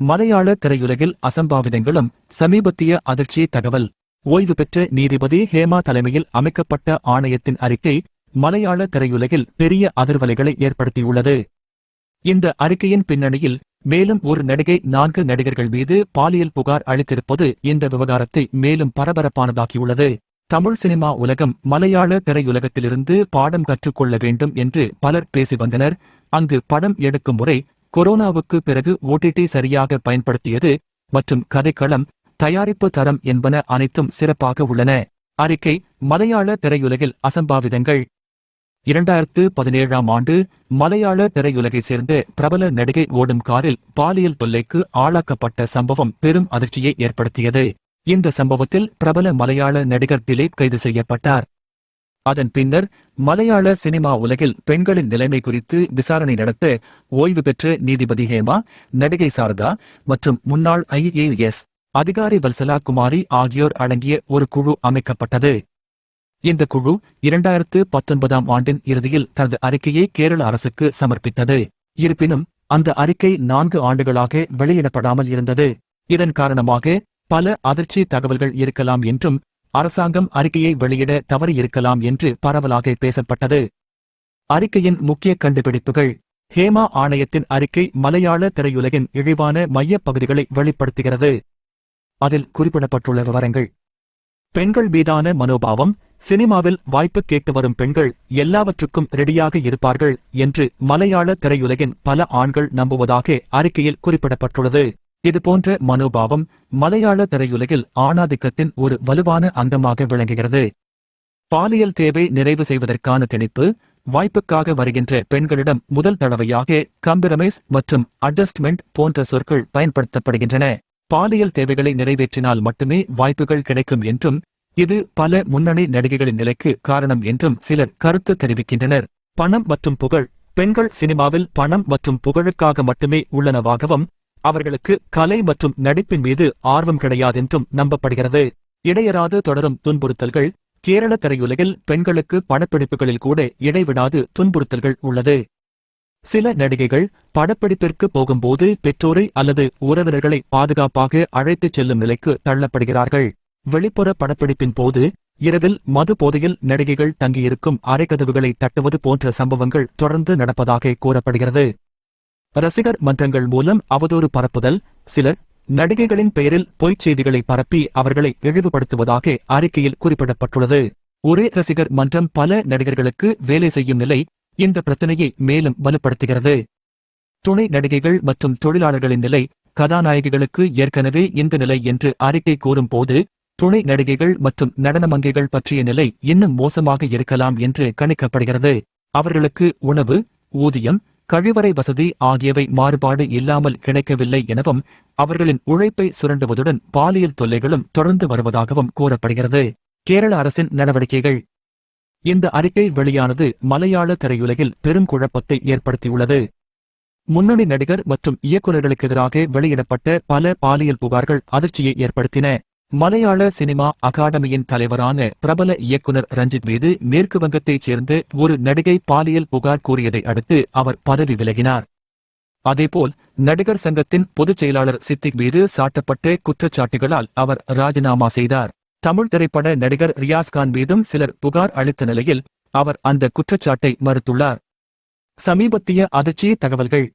மலையாள திரையுலகில் அசம்பாவிதங்களும் சமீபத்திய அதிர்ச்சி தகவல். ஓய்வு பெற்ற நீதிபதி ஹேமா தலைமையில் அமைக்கப்பட்ட ஆணையத்தின் அறிக்கை மலையாள திரையுலகில் பெரிய அதிர்வலைகளை ஏற்படுத்தியுள்ளது. இந்த அறிக்கையின் பின்னணியில் மேலும் ஒரு நடிகை நான்கு நடிகர்கள் மீது பாலியல் புகார் அளித்திருப்பது இந்த விவகாரத்தை மேலும் பரபரப்பானதாக்கியுள்ளது. தமிழ் சினிமா உலகம் மலையாள திரையுலகத்திலிருந்து பாடம் கற்றுக்கொள்ள வேண்டும் என்று பலர் பேசி வந்தனர். அங்கு படம் எடுக்கும் முறை கொரோனாவுக்கு பிறகு ஓடிடி சரியாக பயன்படுத்தியது மற்றும் கதைக்களம் தயாரிப்பு தரம் என்பன அனைத்தும் சிறப்பாக உள்ளன. அறிக்கை மலையாள திரையுலகில் அசம்பாவிதங்கள். இரண்டாயிரத்து பதினேழாம் ஆண்டு மலையாள திரையுலகைச் சேர்ந்த பிரபல நடிகை ஓடும் காரில் பாலியல் தொல்லைக்கு ஆளாக்கப்பட்ட சம்பவம் பெரும் அதிர்ச்சியை ஏற்படுத்தியது. இந்த சம்பவத்தில் பிரபல மலையாள நடிகர் திலீப் கைது செய்யப்பட்டார். அதன் பின்னர் மலையாள சினிமா உலகில் பெண்களின் நிலைமை குறித்து விசாரணை நடத்த ஓய்வு பெற்ற நீதிபதி ஹேமா நடிகை சாரதா மற்றும் முன்னாள் ஐஏஎஸ் அதிகாரி வல்சலா குமாரி ஆகியோர் அடங்கிய ஒரு குழு அமைக்கப்பட்டது. இந்த குழு இரண்டாயிரத்து பத்தொன்பதாம் ஆண்டின் இறுதியில் தனது அறிக்கையை கேரள அரசுக்கு சமர்ப்பித்தது. இருப்பினும் அந்த அறிக்கை நான்கு ஆண்டுகளாக வெளியிடப்படாமல் இருந்தது. இதன் காரணமாக பல அதிர்ச்சி தகவல்கள் இருக்கலாம் என்றும் அரசாங்கம் அறிக்கையை வெளியிட தவறியிருக்கலாம் என்று பரவலாக பேசப்பட்டது. அறிக்கையின் முக்கிய கண்டுபிடிப்புகள் ஹேமா ஆணையத்தின் அறிக்கை மலையாள திரையுலகின் இழிவான மையப் பகுதிகளை வெளிப்படுத்துகிறது. அதில் குறிப்பிடப்பட்டுள்ள விவரங்கள். பெண்கள் மீதான மனோபாவம் சினிமாவில் வாய்ப்பு கேட்டு வரும் பெண்கள் எல்லாவற்றுக்கும் ரெடியாக இருப்பார்கள் என்று மலையாள திரையுலகின் பல ஆண்கள் நம்புவதாக அறிக்கையில் குறிப்பிடப்பட்டுள்ளது. இதுபோன்ற மனோபாவம் மலையாள திரையுலகில் ஆணாதிக்கத்தின் ஒரு வலுவான அங்கமாக விளங்குகிறது. பாலியல் தேவை நிறைவு செய்வதற்கான திணிப்பு வாய்ப்புக்காக வருகின்ற பெண்களிடம் முதல் தடவையாக கம்பிரமைஸ் மற்றும் அட்ஜஸ்ட்மெண்ட் போன்ற சொற்கள் பயன்படுத்தப்படுகின்றன. பாலியல் தேவைகளை நிறைவேற்றினால் மட்டுமே வாய்ப்புகள் கிடைக்கும் என்றும் இது பல முன்னணி நடிகைகளின் நிலைக்கு காரணம் என்றும் சிலர் கருத்து தெரிவிக்கின்றனர். பணம் மற்றும் புகழ் பெண்கள் சினிமாவில் பணம் மற்றும் புகழுக்காக மட்டுமே உள்ளனவாகவும் அவர்களுக்கு கலை மற்றும் நடிப்பின் மீது ஆர்வம் கிடையாதென்றும் நம்பப்படுகிறது. இடையராது தொடரும் துன்புறுத்தல்கள் கேரள திரையுலகில் பெண்களுக்கு படப்பிடிப்புகளில் கூட இடைவிடாது துன்புறுத்தல்கள் உள்ளது. சில நடிகைகள் படப்பிடிப்பிற்கு போகும்போது பெற்றோரை அல்லது உறவினர்களை பாதுகாப்பாக அழைத்துச் செல்லும் நிலைக்கு தள்ளப்படுகிறார்கள். வெளிப்புற படப்பிடிப்பின் போது இரவில் மது போதையில் நடிகைகள் தங்கியிருக்கும் அரைக்கதவுகளை தட்டுவது போன்ற சம்பவங்கள் தொடர்ந்து நடப்பதாக கூறப்படுகிறது. ரசிகர் மன்றங்கள் மூலம் அவதூறு பரப்புதல் சிலர் நடிகைகளின் பெயரில் பொய்ச் செய்திகளை பரப்பி அவர்களை இழிவுபடுத்துவதாக அறிக்கையில் குறிப்பிடப்பட்டுள்ளது. ஒரே ரசிகர் மன்றம் பல நடிகர்களுக்கு வேலை செய்யும் நிலை இந்த பிரச்சனையை மேலும் வலுப்படுத்துகிறது. துணை நடிகைகள் மற்றும் தொழிலாளர்களின் நிலை கதாநாயகிகளுக்கு ஏற்கனவே இந்த நிலை என்று அறிக்கை கூறும்போது துணை நடிகைகள் மற்றும் நடனமங்கைகள் பற்றிய நிலை இன்னும் மோசமாக இருக்கலாம் என்று கணிக்கப்படுகிறது. அவர்களுக்கு உணவு ஊதியம் கழிவறை வசதி ஆகியவை மாறுபாடு இல்லாமல் கிடைக்கவில்லை எனவும் அவர்களின் உழைப்பை சுரண்டுவதுடன் பாலியல் தொல்லைகளும் தொடர்ந்து வருவதாகவும் கூறப்படுகிறது. கேரள அரசின் நடவடிக்கைகள். இந்த அறிக்கை வெளியானது மலையாள திரையுலகில் பெரும் குழப்பத்தை ஏற்படுத்தியுள்ளது. முன்னணி நடிகர் மற்றும் இயக்குநர்களுக்கு எதிராக வெளியிடப்பட்ட பல பாலியல் புகார்கள் அதிர்ச்சியை ஏற்படுத்தின. மலையாள சினிமா அகாடமியின் தலைவரான பிரபல இயக்குனர் ரஞ்சித் மீது மேற்கு வங்கத்தைச் சேர்ந்த ஒரு நடிகை பாலியல் புகார் கூறியதை அடுத்து அவர் பதவி விலகினார். அதேபோல் நடிகர் சங்கத்தின் பொதுச் செயலாளர் சித்திக் மீது சாட்டப்பட்ட குற்றச்சாட்டுகளால் அவர் ராஜினாமா செய்தார். தமிழ் திரைப்பட நடிகர் ரியாஸ்கான் மீதும் சிலர் புகார் அளித்த நிலையில் அவர் அந்த குற்றச்சாட்டை மறுத்துள்ளார். சமீபத்திய அதிர்ச்சி தகவல்கள்.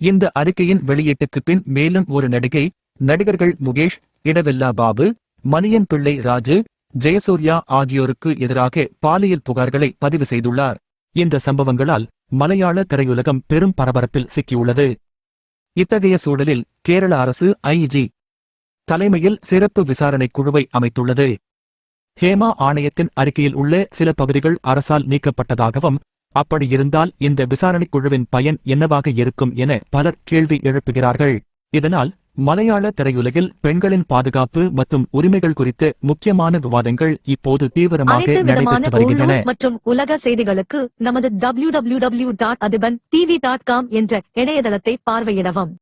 இந்த அறிக்கையின் வெளியீட்டுக்கு பின் மேலும் ஒரு நடிகை நடிகர்கள் முகேஷ் இடவெல்லா பாபு மணியன் பிள்ளை ராஜு ஜெயசூர்யா ஆகியோருக்கு எதிராக பாலியல் புகார்களை பதிவு செய்துள்ளார். இந்த சம்பவங்களால் மலையாள திரையுலகம் பெரும் பரபரப்பில் சிக்கியுள்ளது. இத்தகைய சூழலில் கேரள அரசு ஐஜி தலைமையில் சிறப்பு விசாரணைக் குழுவை அமைத்துள்ளது. ஹேமா ஆணையத்தின் அறிக்கையில் உள்ள சில பகுதிகள் அரசால் நீக்கப்பட்டதாகவும் அப்படியிருந்தால் இந்த விசாரணைக் குழுவின் பயன் என்னவாக இருக்கும் என பலர் கேள்வி எழுப்புகிறார்கள். இதனால் மலையாள திரையுலகில் பெண்களின் பாதுகாப்பு மற்றும் உரிமைகள் குறித்த முக்கியமான விவாதங்கள் இப்போது தீவிரமாக நடைபெற்று வருகின்றன. மற்றும் உலக செய்திகளுக்கு நமது www.adiban tv.com என்ற இணையதளத்தை பார்வையிடவும்.